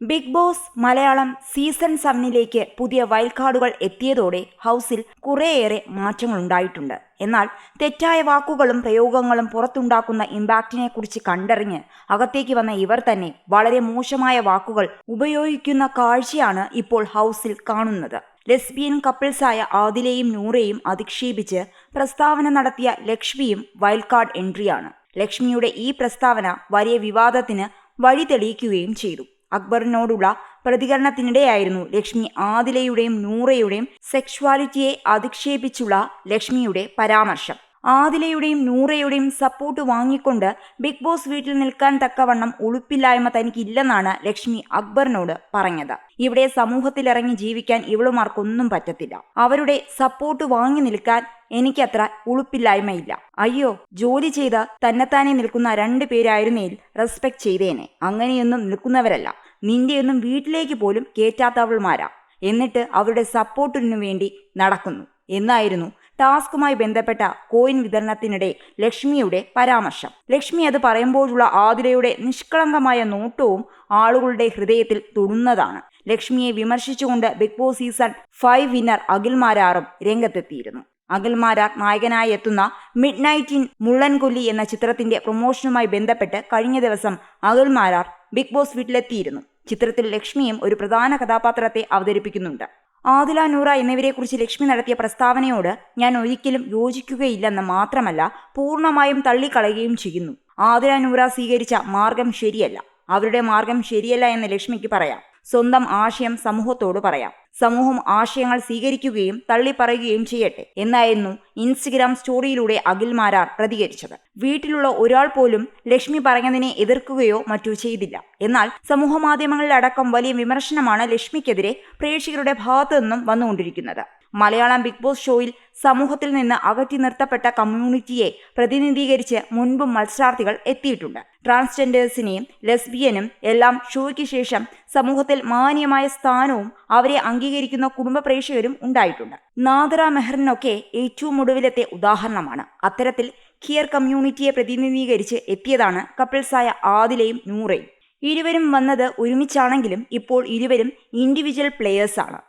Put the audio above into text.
Big Boss Malayalam season സെവനിലേക്ക് പുതിയ wild കാർഡുകൾ എത്തിയതോടെ ഹൗസിൽ കുറേയേറെ മാറ്റങ്ങളുണ്ടായിട്ടുണ്ട്. എന്നാൽ തെറ്റായ വാക്കുകളും പ്രയോഗങ്ങളും പുറത്തുണ്ടാക്കുന്ന ഇമ്പാക്റ്റിനെ കുറിച്ച് കണ്ടറിഞ്ഞ് അകത്തേക്ക് വന്ന ഇവർ തന്നെ വളരെ മോശമായ വാക്കുകൾ ഉപയോഗിക്കുന്ന കാഴ്ചയാണ് ഇപ്പോൾ ഹൗസിൽ കാണുന്നത്. ലെസ്ബിയൻ കപ്പിൾസായ ആദിലയും നൂറയും അധിക്ഷേപിച്ച് പ്രസ്താവന നടത്തിയ ലക്ഷ്മിയും വൈൽഡ് കാർഡ് എൻട്രിയാണ്. ലക്ഷ്മിയുടെ ഈ പ്രസ്താവന വലിയ വിവാദത്തിന് വഴി തെളിയിക്കുകയും ചെയ്തു. അക്ബറിനോടുള്ള പ്രതികരണത്തിനിടെയായിരുന്നു ലക്ഷ്മി ആദിലയുടെയും നൂറയുടെയും സെക്ഷുവാലിറ്റിയെ അധിക്ഷേപിച്ചുള്ള ലക്ഷ്മിയുടെ പരാമർശം. ആദിലയുടെയും നൂറയുടെയും സപ്പോർട്ട് വാങ്ങിക്കൊണ്ട് ബിഗ് ബോസ് വീട്ടിൽ നിൽക്കാൻ തക്കവണ്ണം ഉളുപ്പില്ലായ്മ തനിക്കില്ലെന്നാണ് ലക്ഷ്മി അക്ബറിനോട് പറഞ്ഞത്. ഇവിടെ സമൂഹത്തിലിറങ്ങി ജീവിക്കാൻ ഇവളുമാർക്കൊന്നും പറ്റത്തില്ല. അവരുടെ സപ്പോർട്ട് വാങ്ങി നിൽക്കാൻ എനിക്കത്ര ഉളുപ്പില്ലായ്മയില്ല. അയ്യോ ജോലി ചെയ്ത് തന്നെത്താനെ നിൽക്കുന്ന രണ്ടു പേരായിരുന്നേൽ റെസ്പെക്ട് ചെയ്തേനെ. അങ്ങനെയൊന്നും നിൽക്കുന്നവരല്ല. നിന്റെയൊന്നും വീട്ടിലേക്ക് പോലും കേറ്റാത്തവൾമാരാ. എന്നിട്ട് അവരുടെ സപ്പോർട്ടിനു വേണ്ടി നടക്കുന്നു. എന്നായിരുന്നു ടാസ്കുമായി ബന്ധപ്പെട്ട കോയിൻ വിതരണത്തിനിടെ ലക്ഷ്മിയുടെ പരാമർശം. ലക്ഷ്മി അത് പറയുമ്പോഴുള്ള ആതിരയുടെ നിഷ്കളങ്കമായ നോട്ടവും ആളുകളുടെ ഹൃദയത്തിൽ തൊടുന്നതാണ്. ലക്ഷ്മിയെ വിമർശിച്ചുകൊണ്ട് Bigg Boss season five winner അഖിൽമാരാറും രംഗത്തെത്തിയിരുന്നു. അഖിൽമാരാർ നായകനായി എത്തുന്ന മിഡ് നൈറ്റ് ഇൻ മുള്ളൻകൊല്ലി എന്ന ചിത്രത്തിന്റെ പ്രൊമോഷനുമായി ബന്ധപ്പെട്ട് കഴിഞ്ഞ ദിവസം അഖിൽമാരാർ ബിഗ് ബോസ് വീട്ടിലെത്തിയിരുന്നു. ചിത്രത്തിൽ ലക്ഷ്മിയും ഒരു പ്രധാന കഥാപാത്രത്തെ അവതരിപ്പിക്കുന്നുണ്ട്. ആദില നൂറ എന്നിവരെക്കുറിച്ച് ലക്ഷ്മി നടത്തിയ പ്രസ്താവനയോട് ഞാൻ ഒരിക്കലും യോജിക്കുകയില്ലെന്ന് മാത്രമല്ല പൂർണമായും തള്ളിക്കളയുകയും ചെയ്യുന്നു. ആദില നൂറ സ്വീകരിച്ച മാർഗം ശരിയല്ല. അവരുടെ മാർഗം ശരിയല്ല എന്ന് ലക്ഷ്മിക്ക് പറയാം. സ്വന്തം ആശയം സമൂഹത്തോട് പറയാം. സമൂഹം ആശയങ്ങൾ സ്വീകരിക്കുകയും തള്ളിപ്പറയുകയും ചെയ്യട്ടെ എന്നായിരുന്നു ഇൻസ്റ്റഗ്രാം സ്റ്റോറിയിലൂടെ അഖിൽ മാരാർ പ്രതികരിച്ചത്. വീട്ടിലുള്ള ഒരാൾ പോലും ലക്ഷ്മി പറഞ്ഞതിനെ എതിർക്കുകയോ മറ്റു ചെയ്തില്ല. എന്നാൽ സമൂഹ മാധ്യമങ്ങളിലടക്കം വലിയ വിമർശനമാണ് ലക്ഷ്മിക്കെതിരെ പ്രേക്ഷകരുടെ ഭാഗത്തു നിന്നും വന്നുകൊണ്ടിരിക്കുന്നത്. മലയാളം ബിഗ് ബോസ് ഷോയിൽ സമൂഹത്തിൽ നിന്ന് അകറ്റി നിർത്തപ്പെട്ട കമ്മ്യൂണിറ്റിയെ പ്രതിനിധീകരിച്ച് മുൻപും മത്സരാർത്ഥികൾ എത്തിയിട്ടുണ്ട്. ട്രാൻസ്ജെൻഡേഴ്സിനെയും ലെസ്ബിയനും എല്ലാം ഷോയ്ക്ക് ശേഷം സമൂഹത്തിൽ മാന്യമായ സ്ഥാനവും അവരെ അംഗീകരിക്കുന്ന കുടുംബ പ്രേക്ഷകരും ഉണ്ടായിട്ടുണ്ട്. നാദറ മെഹറിനൊക്കെ ഏറ്റവും ഒടുവിലത്തെ ഉദാഹരണമാണ്. അത്തരത്തിൽ ഖിയർ കമ്മ്യൂണിറ്റിയെ പ്രതിനിധീകരിച്ച് എത്തിയതാണ് കപ്പിൾസായ ആദിലയും നൂറയും. ഇരുവരും വന്നത് ഒരുമിച്ചാണെങ്കിലും ഇപ്പോൾ ഇരുവരും ഇൻഡിവിജ്വൽ പ്ലെയേഴ്സാണ്